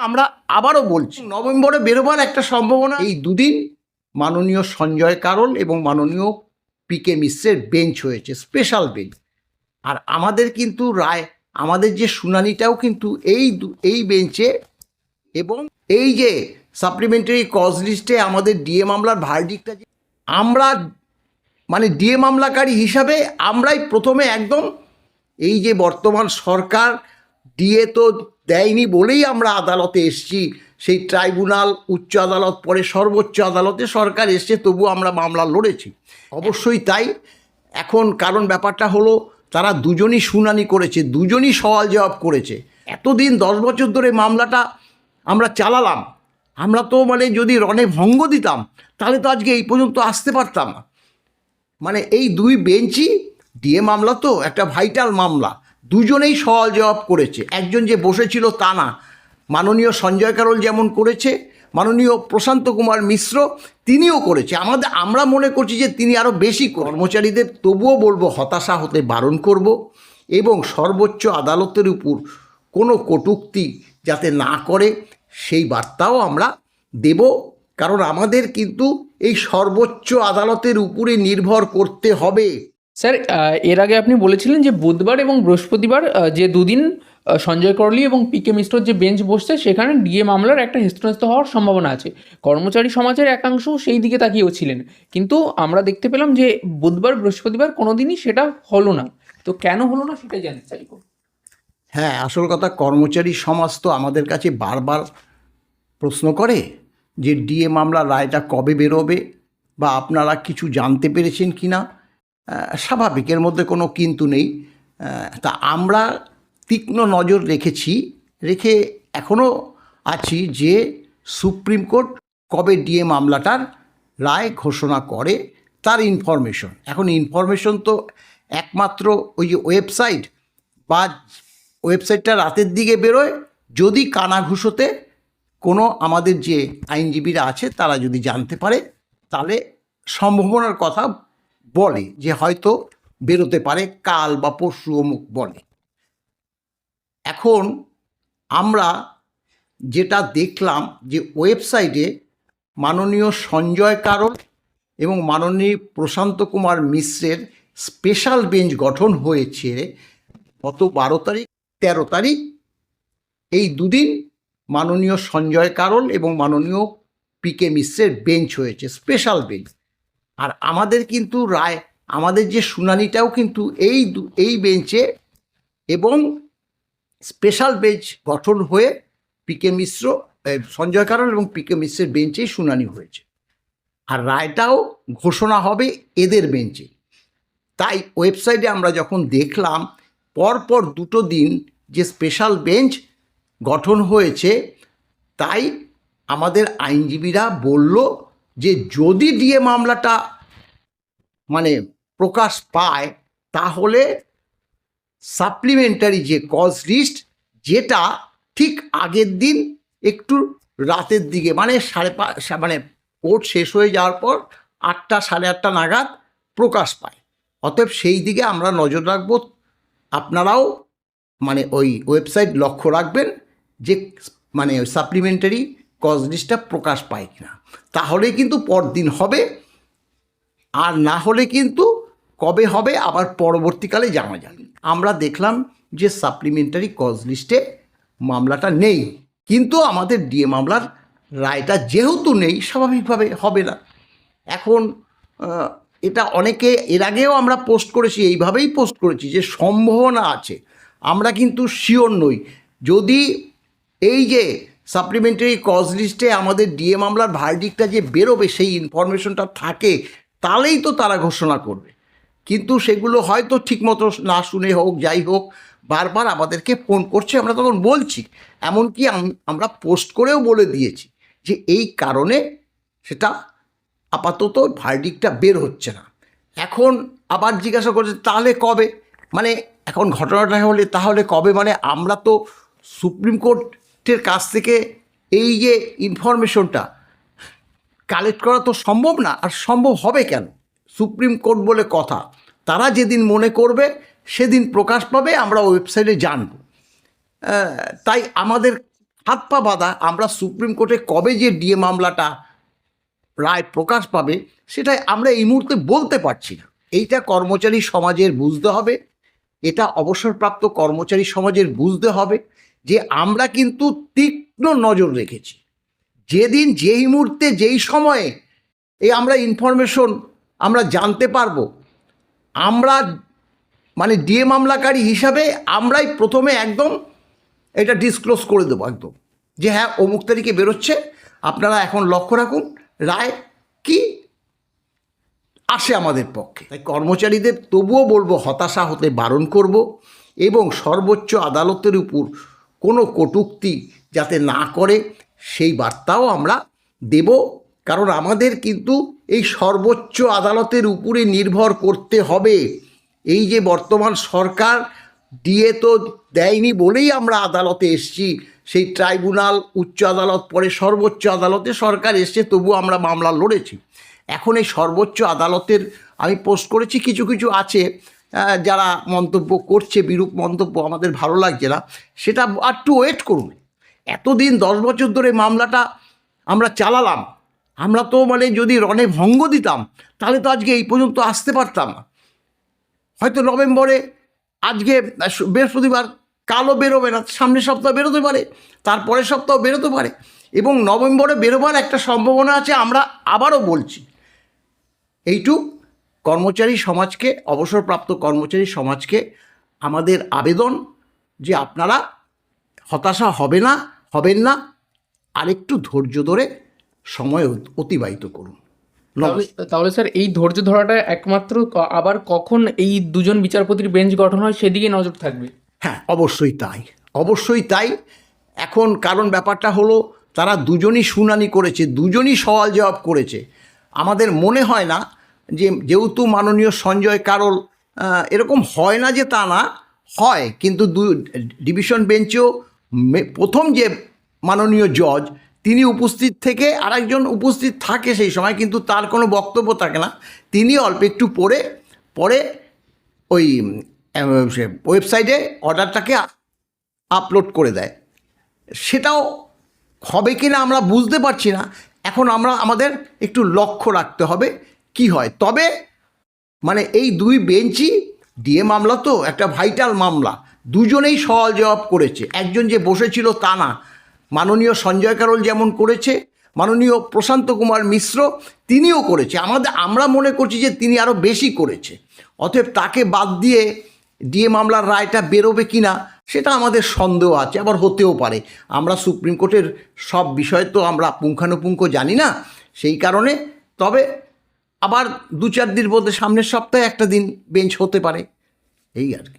আমরা আবারও বলছি, নভেম্বরে বেরোবার একটা সম্ভাবনা। এই দুদিন মাননীয় সঞ্জয় কারল এবং মাননীয় পি কে মিশ্রের বেঞ্চ হয়েছে স্পেশাল বেঞ্চ আর আমাদের কিন্তু রায়, আমাদের যে শুনানিটাও কিন্তু এই এই বেঞ্চে এবং এই যে সাপ্লিমেন্টারি কজ লিস্টে আমাদের ডিএ মামলার ভার্ডিকটা যে আমরা মানে ডিএ মামলাকারী হিসাবে আমরাই প্রথমে একদম এই যে বর্তমান সরকার ডিএ তো দেয়নি বলেই আমরা আদালতে এসছি। সেই ট্রাইব্যুনাল, উচ্চ আদালত, পরে সর্বোচ্চ আদালতে সরকার এসছে তবু আমরা মামলা লড়েছি। অবশ্যই তাই। এখন কারণ ব্যাপারটা হলো, তারা দুজনই শুনানি করেছে, দুজনই সওয়াল জবাব করেছে। এতদিন দশ বছর ধরে মামলাটা আমরা চালালাম। আমরা তো মানে যদি রণে ভঙ্গ দিতাম, তাহলে তো আজকে এই পর্যন্ত আসতে পারতাম না। মানে এই দুই বেঞ্চই, ডিএ মামলা তো, একটা ভাইটাল মামলা। দুজনেই সওয়াল জবাব করেছে। একজন যে বসেছিল তা না। মাননীয় সঞ্জয় কারল যেমন করেছে, মাননীয় প্রশান্ত কুমার মিশ্র তিনিও করেছে। আমাদের, আমরা মনে করছি যে তিনি আরও বেশি কর্মচারীদের তবুও বলব হতাশা হতে বারণ করব এবং সর্বোচ্চ আদালতের উপর কোনো কটূক্তি যাতে না করে, সেই বার্তাও আমরা দেব। কারণ আমাদের কিন্তু এই সর্বোচ্চ আদালতের উপরে নির্ভর করতে হবে। স্যার এর আগে আপনি বলেছিলেন যে বুধবার এবং বৃহস্পতিবার যে দুদিন সঞ্জয় করলি এবং পি কে মিশ্রর যে বেঞ্চ বসছে, সেখানে ডিএ মামলার একটা হেস্তনেস্ত হওয়ার সম্ভাবনা আছে। কর্মচারী সমাজের একাংশ সেই দিকে তাকিয়েও ছিলেন। কিন্তু আমরা দেখতে পেলাম যে বুধবার, বৃহস্পতিবার কোনো দিনই সেটা হলো না। তো কেন হলো না সেটা জানতে চাইব হ্যাঁ আসল কথা কর্মচারী সমাজ তো আমাদের কাছে বারবার প্রশ্ন করে যে ডিএ মামলা রায়টা কবে বেরোবে বা আপনারা কিছু জানতে পেরেছেন কি না স্বাভাবিক, এর মধ্যে কোনো কিন্তু নেই। তা আমরা তীক্ষ্ণ নজর রেখেছি, রেখে এখনও আছি যে সুপ্রিম কোর্ট কবে ডিএ মামলাটার রায় ঘোষণা করে, তার ইনফরমেশন। এখন ইনফরমেশন তো একমাত্র ওই যে ওয়েবসাইট, বা ওয়েবসাইটটা রাতের দিকে বেরোয়, যদি কানাঘুষোতে কোনো আমাদের যে আইনজীবীরা আছে, তারা যদি জানতে পারে, তাহলে সম্ভাবনার কথা বলে যে হয়তো বেরোতে পারে কাল বা পরশু অমুক বলে। এখন আমরা যেটা দেখলাম যে ওয়েবসাইটে মাননীয় সঞ্জয় কারণ এবং মাননীয় প্রশান্ত কুমার মিশ্রের স্পেশাল বেঞ্চ গঠন হয়েছে গত বারো তারিখ, তেরো তারিখ। এই দুদিন মাননীয় সঞ্জয় কারল এবং মাননীয় পি কে মিশ্রের বেঞ্চ হয়েছে, স্পেশাল বেঞ্চ। আর আমাদের কিন্তু রায়, আমাদের যে শুনানিটাও কিন্তু এই এই বেঞ্চে এবং স্পেশাল বেঞ্চ গঠন হয়ে পি কে মিশ্র সঞ্জয় কারল এবং পি কে মিশ্রের বেঞ্চেই শুনানি হয়েছে। আর রায়টাও ঘোষণা হবে এদের বেঞ্চে। তাই ওয়েবসাইটে আমরা যখন দেখলাম, পরপর দুটো দিন যে স্পেশাল বেঞ্চ গঠন হয়েছে, তাই আমাদের আইনজীবীরা বলল যে যদি ডিএ মামলাটা মানে প্রকাশ পায়, তাহলে সাপ্লিমেন্টারি যে কজ লিস্ট যেটা ঠিক আগের দিন একটু রাতের দিকে মানে সাড়ে পা, সা- মানে কোর্ট শেষ হয়ে যাওয়ার পর আটটা, সাড়ে আটটা নাগাদ প্রকাশ পায়। অতএব সেই দিকে আমরা নজর রাখব। আপনারাও মানে ওই ওয়েবসাইট লক্ষ্য রাখবেন যে মানে সাপ্লিমেন্টারি কজ লিস্টটা প্রকাশ পায় কিনা। তাহলে কিন্তু পরদিন হবে, আর না হলে কিন্তু কবে হবে আবার পরবর্তীকালে জানা যাবে। আমরা দেখলাম যে সাপ্লিমেন্টারি কজ লিস্টে মামলাটা নেই, কিন্তু আমাদের ডিএ মামলার রায়টা যেহেতু নেই, স্বাভাবিকভাবে হবে না। এখন এটা অনেকে, এর আগেও আমরা পোস্ট করেছি, এইভাবেই পোস্ট করেছি যে সম্ভাবনা আছে। আমরা কিন্তু শিওর নই। যদি এই যে সাপ্লিমেন্টারি কজ লিস্টে আমাদের ডিএ মামলার ভার্ডিকটা যে বেরোবে, সেই ইনফরমেশনটা থাকে, তাহলেই তো তারা ঘোষণা করবে। কিন্তু সেগুলো হয়তো ঠিকমতো না শুনে হোক, যাই হোক, বারবার আমাদেরকে ফোন করছে, আমরা তখন বলছি। এমনকি আম- আমরা পোস্ট করেও বলে দিয়েছি যে এই কারণে সেটা আপাতত ভার্ডিকটা বের হচ্ছে না। এখন আবার জিজ্ঞাসা করছে, তাহলে কবে? মানে এখন ঘটনাটা হলে তাহলে কবে? মানে আমরা তো সুপ্রিম কোর্টের কাছ থেকে এই যে ইনফরমেশনটা কালেক্ট করা তো সম্ভব না, আর সম্ভব হবে কেন? সুপ্রিম কোর্ট বলে কথা, তারা যেদিন মনে করবে, সেদিন প্রকাশ পাবে, আমরা ওয়েবসাইটে জানব। তাই আমাদের হাত পা বাঁধা, আমরা সুপ্রিম কোর্টে কবে যে ডিএ মামলাটা রায় প্রকাশ পাবে, সেটাই আমরা এই মুহূর্তে বলতে পারছি না। এইটা কর্মচারী সমাজের বুঝতে হবে, এটা অবসরপ্রাপ্ত কর্মচারী সমাজের বুঝতে হবে যে আমরা কিন্তু তীক্ষ্ণ নজর রেখেছি। যেদিন, যেই মুহূর্তে, যেই সময়ে এই আমরা ইনফরমেশন আমরা জানতে পারব, আমরা মানে ডিএ মামলাকারী হিসাবে আমরাই প্রথমে একদম এটা ডিসক্লোজ করে দেবো একদম। যে হ্যাঁ অমুক তারিখে বেরোচ্ছে, আপনারা এখন লক্ষ্য রাখুন, রায় কি আসে আমাদের পক্ষে। তাই কর্মচারীদের তবুও বলব, হতাশা হতে বারণ করব এবং সর্বোচ্চ আদালতের উপর কোনো কটূক্তি যাতে না করে, সেই বার্তাও আমরা দেব। কারণ আমাদের কিন্তু এই সর্বোচ্চ আদালতের উপরে নির্ভর করতে হবে। এই যে বর্তমান সরকার দিয়ে তো দেয়নি বলেই আমরা আদালতে এসছি। সেই ট্রাইব্যুনাল, উচ্চ আদালত, পরে সর্বোচ্চ আদালতে সরকার এসছে তবু আমরা মামলা লড়েছি। এখন এই সর্বোচ্চ আদালতের আমি পোস্ট করেছি, কিছু কিছু আছে। যারা মন্তব্য করছে, বিরূপ মন্তব্য আমাদের ভালো লাগছে না, সেটা আর টু ওয়েট করুন। এতদিন দশ বছর ধরে মামলাটা আমরা চালালাম। আমরা তো মানে যদি রণে ভঙ্গ দিতাম, তাহলে তো আজকে এই পর্যন্ত আসতে পারতাম না। হয়তো নভেম্বরে, আজকে বৃহস্পতিবার কালো বেরোবে না, সামনের সপ্তাহ বেরোতে পারে, তারপরের সপ্তাহ বেরোতে পারে, এবং নভেম্বরে বেরোবার একটা সম্ভাবনা আছে, আমরা আবারও বলছি। এইটুক। কর্মচারী সমাজকে অবসরপ্রাপ্ত কর্মচারী সমাজকে আমাদের আবেদন যে আপনারা হতাশা হবে না হবেন না আরেকটু ধৈর্য ধরে সময় অতিবাহিত করুন। তাহলে তাহলে স্যার এই ধৈর্য ধরাটা একমাত্র আবার কখন এই দুজন বিচারপতির বেঞ্চ গঠন হয় সেদিকে নজর থাকবে? হ্যাঁ অবশ্যই তাই। অবশ্যই তাই। এখন কারণ ব্যাপারটা হলো তারা দুজনই শুনানি করেছে দুজনই সওয়াল জবাব করেছে। আমাদের মনে হয় না যে যেহেতু মাননীয় সঞ্জয় কারল এরকম হয় না যে তা না, হয়। কিন্তু দু, ডিভিশন বেঞ্চেও প্রথম যে মাননীয় জজ, তিনি উপস্থিত থেকে আরেকজন উপস্থিত থাকে সেই সময়, কিন্তু তার কোনো বক্তব্য থাকে না। তিনি অল্প একটু পড়ে পরে ওই ওয়েবসাইটে অর্ডারটাকে আপলোড করে দেয়। সেটাও হবে কি না আমরা বুঝতে পারছি না। এখন আমরা, আমাদের একটু লক্ষ্য রাখতে হবে। কি হয়? তবে মানে এই দুই বেঞ্চই ডিএ মামলা তো, একটা ভাইটাল মামলা। দুজনেই সওয়াল জবাব করেছে। একজন যে বসেছিল তা না। মাননীয় সঞ্জয় কারল যেমন করেছে, মাননীয় প্রশান্ত কুমার মিশ্র তিনিও করেছে। আমাদের, আমরা মনে করছি যে তিনি আরও বেশি করেছে। অতএব তাকে বাদ দিয়ে ডিএ মামলার রায়টা বেরোবে কি না, সেটা আমাদের সন্দেহ আছে, আবার হতেও পারে। আমরা সুপ্রিম কোর্টের সব বিষয় তো আমরা পুঙ্খানুপুঙ্খ জানি না, সেই কারণে। তবে আবার দু চার দিন বলতে সামনের সপ্তাহে একটা দিন বেঞ্চ হতে পারে। এই আর কি।